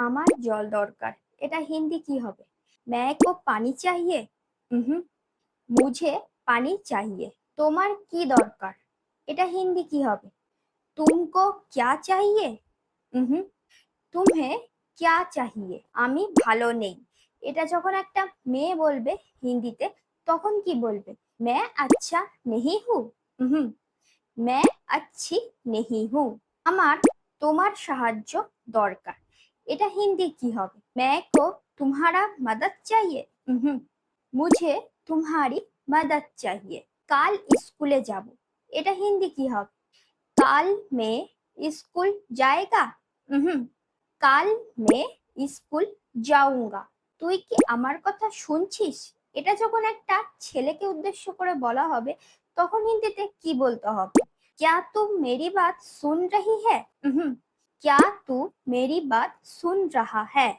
আমার জল দরকার। এটা হিন্দি কি হবে? ম্যায় কো পানি চাহিয়ে? হুম মুঝে পানি চাহিয়ে। তোমার কি দরকার? এটা হিন্দি কি হবে? তুমকো ক্যা চাহিয়ে? হুম তুমে ক্যা চাহিয়ে? আমি ভালো নেই। এটা যখন একটা মেয়ে বলবে হিন্দিতে, তখন কি বলবে? ম্যা আচ্ছা নেহি হু? হুম ম্যা আচ্ছি নেহি হু। আমার তোমার সাহায্য দরকার। এটা হিন্দি কি হবে मैं को तुम्हारा मदद चाहिए হুম মুঝে तुम्हारी मदद चाहिए কাল স্কুলে যাব এটা হিন্দি কি হবে কাল মে স্কুল जाएगा হুম কাল মে স্কুল যাউঙ্গা তুই কি আমার কথা শুনছিস এটা যখন একটা ছেলেকে উদ্দেশ্য করে বলা হবে তখন হিন্দিতে কি বলতে হবে क्या तू मेरी बात सुन रही है হুম क्या तू मेरी बात सुन रहा है।